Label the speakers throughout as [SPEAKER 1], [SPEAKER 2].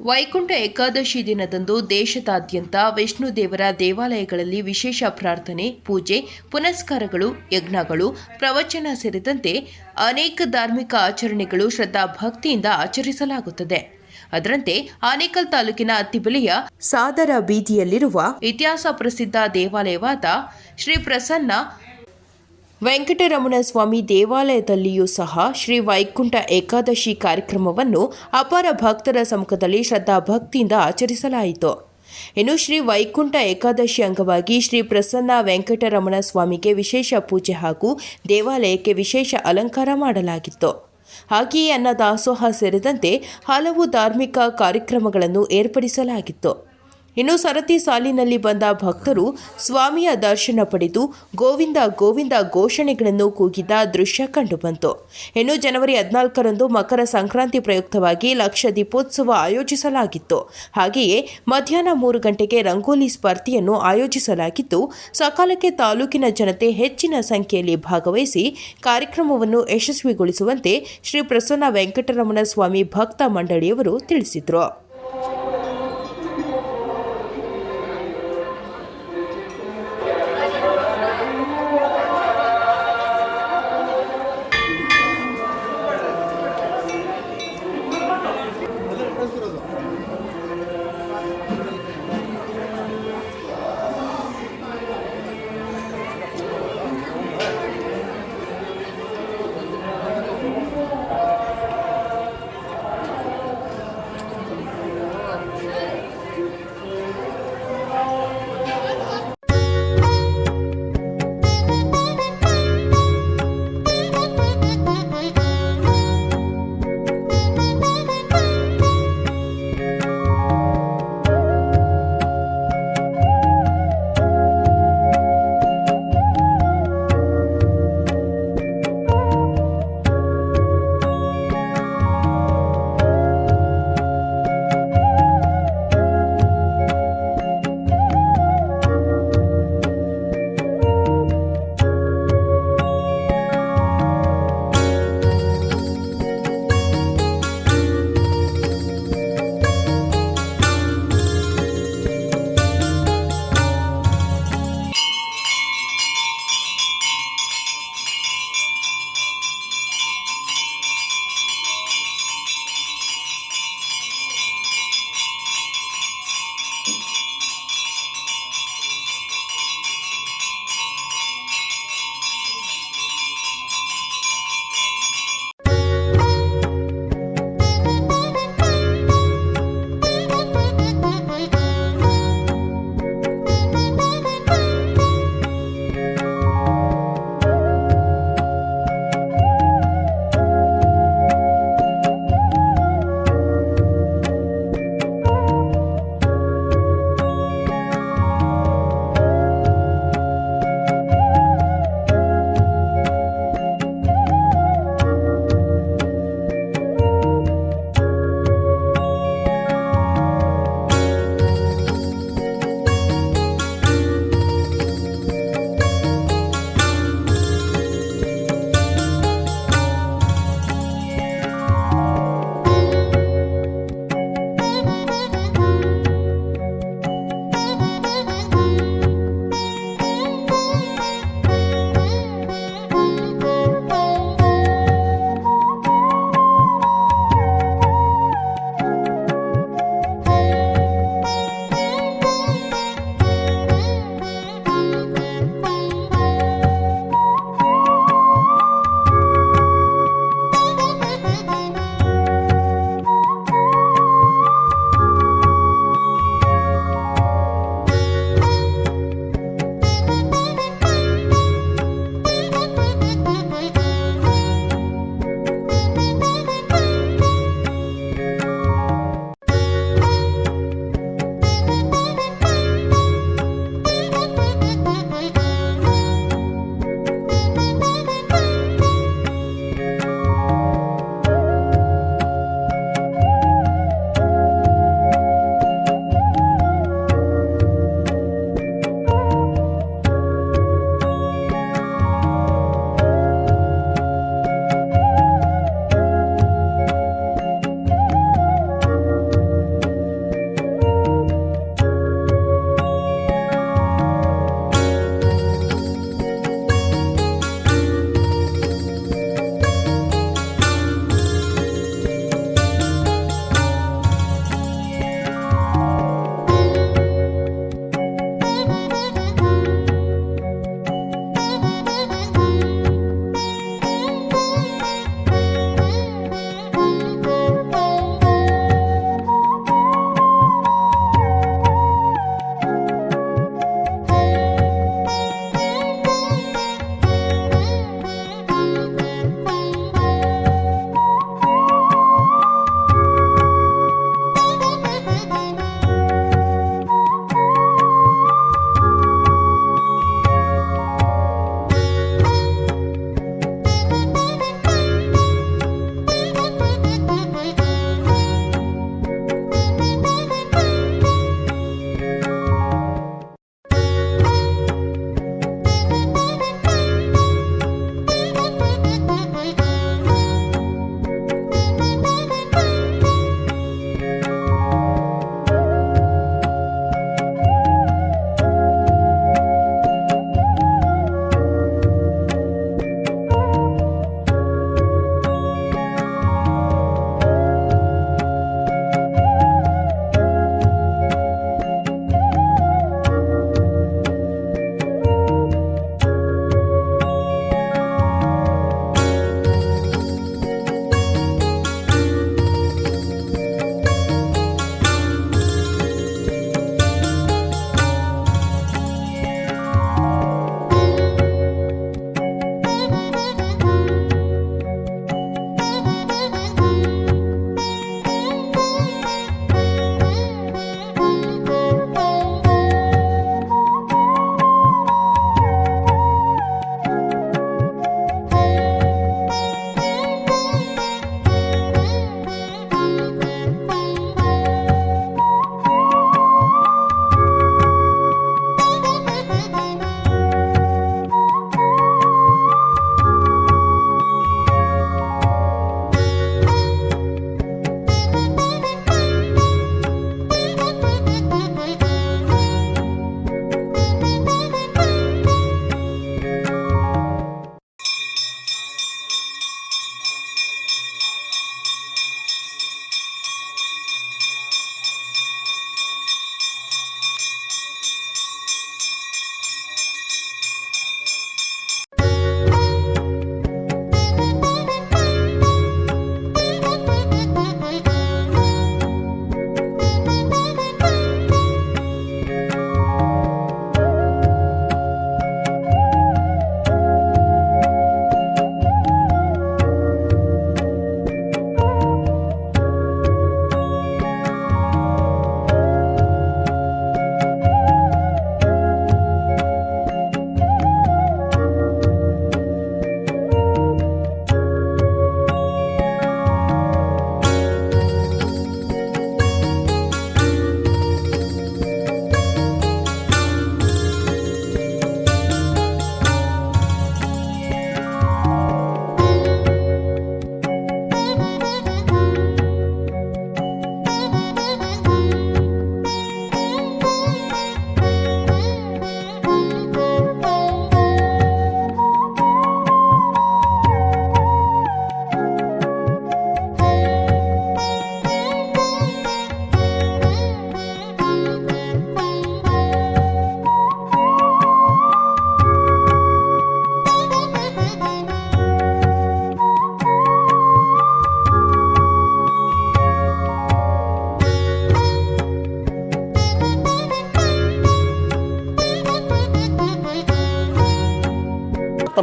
[SPEAKER 1] ವೈಕುಂಠ ಏಕಾದಶಿ ದಿನದಂದು ದೇಶದಾದ್ಯಂತ ವಿಷ್ಣು ದೇವರ ದೇವಾಲಯಗಳಲ್ಲಿ ವಿಶೇಷ ಪ್ರಾರ್ಥನೆ, ಪೂಜೆ, ಪುನಸ್ಕಾರಗಳು, ಯಜ್ಞಗಳು, ಪ್ರವಚನ ಸೇರಿದಂತೆ ಅನೇಕ ಧಾರ್ಮಿಕ ಆಚರಣೆಗಳು ಶ್ರದ್ಧಾ ಭಕ್ತಿಯಿಂದ ಆಚರಿಸಲಾಗುತ್ತದೆ. ಅದರಂತೆ ಆನೇಕಲ್ ತಾಲೂಕಿನ ಅತ್ತಿಬೆಲೆಯ ಸಾದರ ಬೀದಿಯಲ್ಲಿರುವ ಇತಿಹಾಸ ಪ್ರಸಿದ್ಧ ದೇವಾಲಯವಾದ ಶ್ರೀ ಪ್ರಸನ್ನ ವೆಂಕಟರಮಣ ಸ್ವಾಮಿ ದೇವಾಲಯದಲ್ಲಿಯೂ ಸಹ ಶ್ರೀ ವೈಕುಂಠ ಏಕಾದಶಿ ಕಾರ್ಯಕ್ರಮವನ್ನು ಅಪಾರ ಭಕ್ತರ ಸಮ್ಮುಖದಲ್ಲಿ ಶ್ರದ್ಧಾ ಭಕ್ತಿಯಿಂದ ಆಚರಿಸಲಾಯಿತು. ಇನ್ನು ಶ್ರೀ ವೈಕುಂಠ ಏಕಾದಶಿ ಅಂಗವಾಗಿ ಶ್ರೀ ಪ್ರಸನ್ನ ವೆಂಕಟರಮಣ ಸ್ವಾಮಿಗೆ ವಿಶೇಷ ಪೂಜೆ ಹಾಗೂ ದೇವಾಲಯಕ್ಕೆ ವಿಶೇಷ ಅಲಂಕಾರ ಮಾಡಲಾಗಿತ್ತು. ಹಾಗೆಯೇ ಅನ್ನದಾಸೋಹ ಸೇರಿದಂತೆ ಹಲವು ಧಾರ್ಮಿಕ ಕಾರ್ಯಕ್ರಮಗಳನ್ನು ಏರ್ಪಡಿಸಲಾಗಿತ್ತು. ಇನ್ನು ಸರತಿ ಸಾಲಿನಲ್ಲಿ ಬಂದ ಭಕ್ತರು ಸ್ವಾಮಿಯ ದರ್ಶನ ಪಡೆದು ಗೋವಿಂದ ಗೋವಿಂದ ಘೋಷಣೆಗಳನ್ನು ಕೂಗಿದ ದೃಶ್ಯ ಕಂಡುಬಂತು ಇನ್ನು ಜನವರಿ ಹದಿನಾಲ್ಕರಂದು ಮಕರ ಸಂಕ್ರಾಂತಿ ಪ್ರಯುಕ್ತವಾಗಿ ಲಕ್ಷ ದೀಪೋತ್ಸವ ಆಯೋಜಿಸಲಾಗಿತ್ತು. ಹಾಗೆಯೇ ಮಧ್ಯಾಹ್ನ ಮೂರು ಗಂಟೆಗೆ ರಂಗೋಲಿ ಸ್ಪರ್ಧೆಯನ್ನು ಆಯೋಜಿಸಲಾಗಿದ್ದು, ಸಕಾಲಕ್ಕೆ ತಾಲೂಕಿನ ಜನತೆ ಹೆಚ್ಚಿನ ಸಂಖ್ಯೆಯಲ್ಲಿ ಭಾಗವಹಿಸಿ ಕಾರ್ಯಕ್ರಮವನ್ನು ಯಶಸ್ವಿಗೊಳಿಸುವಂತೆ ಶ್ರೀ ಪ್ರಸನ್ನ ವೆಂಕಟರಮಣ ಸ್ವಾಮಿ ಭಕ್ತ ಮಂಡಳಿಯವರು ತಿಳಿಸಿದರು.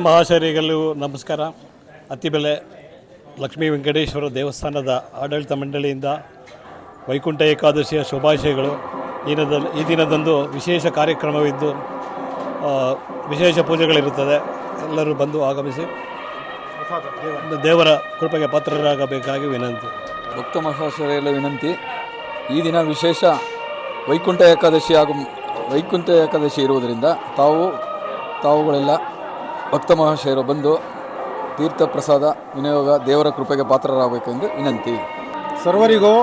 [SPEAKER 2] ಭಕ್ತ ಮಹಾಶಯರಿಗಳು ನಮಸ್ಕಾರ. ಅತ್ತಿಬೆಲೆ ಲಕ್ಷ್ಮೀ ವೆಂಕಟೇಶ್ವರ ದೇವಸ್ಥಾನದ ಆಡಳಿತ ಮಂಡಳಿಯಿಂದ ವೈಕುಂಠ ಏಕಾದಶಿಯ ಶುಭಾಶಯಗಳು. ದಿನದ, ಈ ದಿನದಂದು ವಿಶೇಷ ಕಾರ್ಯಕ್ರಮವಿದ್ದು ವಿಶೇಷ ಪೂಜೆಗಳಿರುತ್ತದೆ. ಎಲ್ಲರೂ ಬಂದು ಆಗಮಿಸಿ. ದೇವರ ಕೃಪೆಗೆ ಪಾತ್ರರಾಗಬೇಕಾಗಿ ವಿನಂತಿ.
[SPEAKER 3] ಭಕ್ತ ಮಹಾಶಯರೆಲ್ಲ ವಿನಂತಿ. ಈ ದಿನ ವಿಶೇಷ ವೈಕುಂಠ ಏಕಾದಶಿ ಹಾಗೂ ವೈಕುಂಠ ಏಕಾದಶಿ ಇರುವುದರಿಂದ ತಾವು, ತಾವುಗಳೆಲ್ಲ ಭಕ್ತ ಮಹಾಶಯರು ಬಂದು ತೀರ್ಥ ಪ್ರಸಾದ ವಿನಿಯೋಗ ದೇವರ ಕೃಪೆಗೆ ಪಾತ್ರರಾಗಬೇಕೆಂದು ವಿನಂತಿ.
[SPEAKER 4] ಸರ್ವರಿಗೂ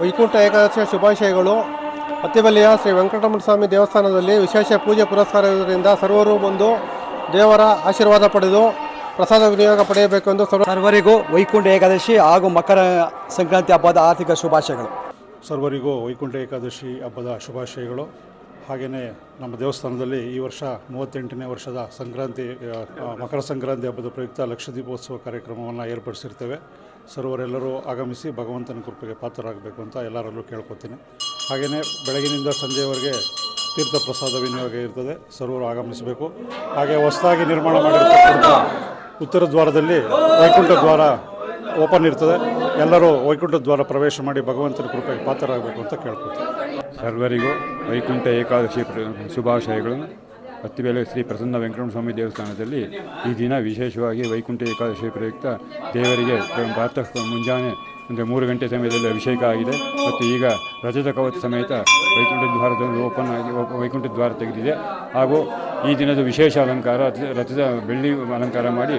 [SPEAKER 4] ವೈಕುಂಠ ಏಕಾದಶಿಯ ಶುಭಾಶಯಗಳು. ಅತ್ತಿಬೆಲೆಯ ಶ್ರೀ ವೆಂಕಟರಮಣ ಸ್ವಾಮಿ ದೇವಸ್ಥಾನದಲ್ಲಿ ವಿಶೇಷ ಪೂಜೆ ಪುರಸ್ಕಾರ ಇರುವುದರಿಂದ ಸರ್ವರು ಬಂದು ದೇವರ ಆಶೀರ್ವಾದ ಪಡೆದು ಪ್ರಸಾದ ವಿನಿಯೋಗ ಪಡೆಯಬೇಕೆಂದು ಎಂದು
[SPEAKER 5] ಸರ್ವರಿಗೂ ವೈಕುಂಠ ಏಕಾದಶಿ ಹಾಗೂ ಮಕರ ಸಂಕ್ರಾಂತಿ ಹಬ್ಬದ ಆರ್ಥಿಕ ಶುಭಾಶಯಗಳು.
[SPEAKER 6] ಸರ್ವರಿಗೂ ವೈಕುಂಠ ಏಕಾದಶಿ ಹಬ್ಬದ ಶುಭಾಶಯಗಳು. ಹಾಗೆಯೇ ನಮ್ಮ ದೇವಸ್ಥಾನದಲ್ಲಿ ಈ ವರ್ಷ ಮೂವತ್ತೆಂಟನೇ ವರ್ಷದ ಸಂಕ್ರಾಂತಿ ಮಕರ ಸಂಕ್ರಾಂತಿ ಹಬ್ಬದ ಪ್ರಯುಕ್ತ ಲಕ್ಷ ದೀಪೋತ್ಸವ ಕಾರ್ಯಕ್ರಮವನ್ನು ಏರ್ಪಡಿಸಿರ್ತೇವೆ. ಸರ್ವರೆಲ್ಲರೂ ಆಗಮಿಸಿ ಭಗವಂತನ ಕೃಪೆಗೆ ಪಾತ್ರರಾಗಬೇಕು ಅಂತ ಎಲ್ಲರಲ್ಲೂ ಕೇಳ್ಕೊತೀನಿ. ಹಾಗೆಯೇ ಬೆಳಗಿನಿಂದ ಸಂಜೆವರೆಗೆ ತೀರ್ಥ ಪ್ರಸಾದ ವಿನಿಯೋಗ ಇರ್ತದೆ, ಸರ್ವರು ಆಗಮಿಸಬೇಕು. ಹಾಗೆ ಹೊಸದಾಗಿ ನಿರ್ಮಾಣ ಮಾಡಿರ್ತಕ್ಕಂಥ ಉತ್ತರ ದ್ವಾರದಲ್ಲಿ ವೈಕುಂಠ ದ್ವಾರ ಓಪನ್ ಇರ್ತದೆ. ಎಲ್ಲರೂ ವೈಕುಂಠ ದ್ವಾರ ಪ್ರವೇಶ ಮಾಡಿ ಭಗವಂತನ ಕೃಪೆಗೆ ಪಾತ್ರರಾಗಬೇಕು ಅಂತ ಕೇಳ್ಕೊತೀನಿ.
[SPEAKER 7] ಸರ್ವರಿಗೂ ವೈಕುಂಠ ಏಕಾದಶಿ ಶುಭಾಶಯಗಳನ್ನು ಶುಭಾಶಯಗಳು. ಹತ್ತಿಬೇಲೆ ಶ್ರೀ ಪ್ರಸನ್ನ ವೆಂಕಟರಮಣ ದೇವಸ್ಥಾನದಲ್ಲಿ ಈ ದಿನ ವಿಶೇಷವಾಗಿ ವೈಕುಂಠ ಏಕಾದಶಿ ಪ್ರಯುಕ್ತ ದೇವರಿಗೆ ಪ್ರಾತಃ ಮುಂಜಾನೆ ಅಂದರೆ ಮೂರು ಗಂಟೆ ಸಮಯದಲ್ಲಿ ಅಭಿಷೇಕ ಆಗಿದೆ. ಮತ್ತು ಈಗ ರಜತ ಕವಚ ಸಮೇತ ವೈಕುಂಠ ದ್ವಾರದಲ್ಲಿ ಓಪನ್ ಆಗಿ ವೈಕುಂಠ ದ್ವಾರ ತೆಗೆದಿದೆ. ಹಾಗೂ ಈ ದಿನದ ವಿಶೇಷ ಅಲಂಕಾರ ರಥ- ರಥದ ಬೆಳ್ಳಿ ಅಲಂಕಾರ ಮಾಡಿ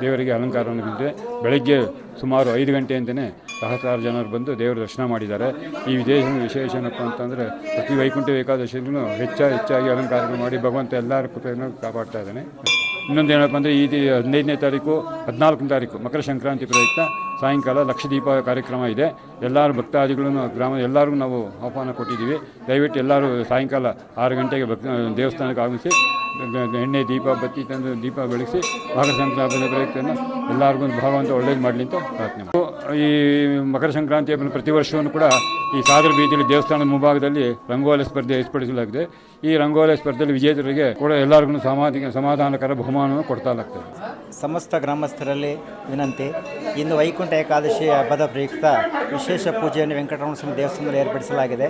[SPEAKER 7] ದೇವರಿಗೆ ಅಲಂಕಾರವನ್ನು ಬಿದ್ದಿದೆ ಬೆಳಗ್ಗೆ ಸುಮಾರು ಐದು ಗಂಟೆಯಿಂದಲೇ ಸಹಸ್ರಾರು ಜನರು ಬಂದು ದೇವರ ದರ್ಶನ ಮಾಡಿದ್ದಾರೆ. ಈ ವಿದೇಶ ವಿಶೇಷ ಏನಪ್ಪ ಅಂತಂದರೆ ಪ್ರತಿ ವೈಕುಂಠ ಏಕಾದಶಿಯಲ್ಲೂ ಹೆಚ್ಚ ಹೆಚ್ಚಾಗಿ ಅಲಂಕಾರಗಳು ಮಾಡಿ ಭಗವಂತ ಎಲ್ಲರ ಕೃಪೆಯನ್ನು ಕಾಪಾಡ್ತಾ ಇದ್ದಾನೆ. ಇನ್ನೊಂದು ಏನಪ್ಪ ಅಂದರೆ ಈ ಹದಿನೈದನೇ ತಾರೀಕು, ಹದಿನಾಲ್ಕನೇ ತಾರೀಕು ಮಕರ ಸಂಕ್ರಾಂತಿ ಪ್ರಯುಕ್ತ ಸಾಯಂಕಾಲ ಲಕ್ಷದೀಪ ಕಾರ್ಯಕ್ರಮ ಇದೆ ಎಲ್ಲರೂ ಭಕ್ತಾದಿಗಳನ್ನು ಗ್ರಾಮ ಎಲ್ಲರಿಗೂ ನಾವು ಆಹ್ವಾನ ಕೊಟ್ಟಿದ್ದೀವಿ ದಯವಿಟ್ಟು ಎಲ್ಲರೂ ಸಾಯಂಕಾಲ ಆರು ಗಂಟೆಗೆ ಭಕ್ತ ದೇವಸ್ಥಾನಕ್ಕೆ ಆಗಮಿಸಿ, ಎಣ್ಣೆ, ದೀಪ, ಬತ್ತಿ ತಂದು ದೀಪ ಬೆಳಗಿಸಿ ಮಕರ ಸಂಕ್ರಾಂತಿ ಪ್ರಯುಕ್ತನ ಎಲ್ಲರಿಗೂ ಭಗವಂತ ಒಳ್ಳೇದು ಮಾಡಲಿ ಅಂತ ಪ್ರಾರ್ಥನೆ. ಈ ಮಕರ ಸಂಕ್ರಾಂತಿ ಹಬ್ಬನ ಪ್ರತಿ ವರ್ಷವನ್ನು ಕೂಡ ಈ ಸಾಗರ ಬೀದಿಯಲ್ಲಿ ದೇವಸ್ಥಾನದ ಮುಂಭಾಗದಲ್ಲಿ ರಂಗೋಲಿ ಸ್ಪರ್ಧೆ ಏರ್ಪಡಿಸಲಾಗಿದೆ. ಈ ರಂಗೋಲಿ ಸ್ಪರ್ಧೆಯಲ್ಲಿ ವಿಜೇತರಿಗೆ ಕೂಡ ಎಲ್ಲರಿಗೂ ಸಮಾಧಿ, ಸಮಾಧಾನಕರ ಬಹುಮಾನವನ್ನು ಕೊಡ್ತಾಲಾಗ್ತದೆ
[SPEAKER 5] ಸಮಸ್ತ ಗ್ರಾಮಸ್ಥರಲ್ಲಿ ವಿನಂತಿ, ಇಂದು ವೈಕುಂಠ ಏಕಾದಶಿ ಹಬ್ಬದ ಪ್ರಯುಕ್ತ ವಿಶೇಷ ಪೂಜೆಯನ್ನು ವೆಂಕಟರಮಣ ಸ್ವಾಮಿ ದೇವಸ್ಥಾನದಲ್ಲಿ ಏರ್ಪಡಿಸಲಾಗಿದೆ.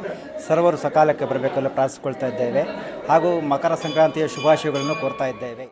[SPEAKER 5] ಸರ್ವರು ಸಕಾಲಕ್ಕೆ ಬರಬೇಕೆಂದು ಪ್ರಾರ್ಥಿಸಿಕೊಳ್ತಾ ಇದ್ದೇವೆ. ಹಾಗೂ ಮಕರ ಸಂಕ್ರಾಂತಿಯ ಶುಭಾಶಯಗಳನ್ನು ಕೋರ್ತಾ ಇದ್ದೇವೆ.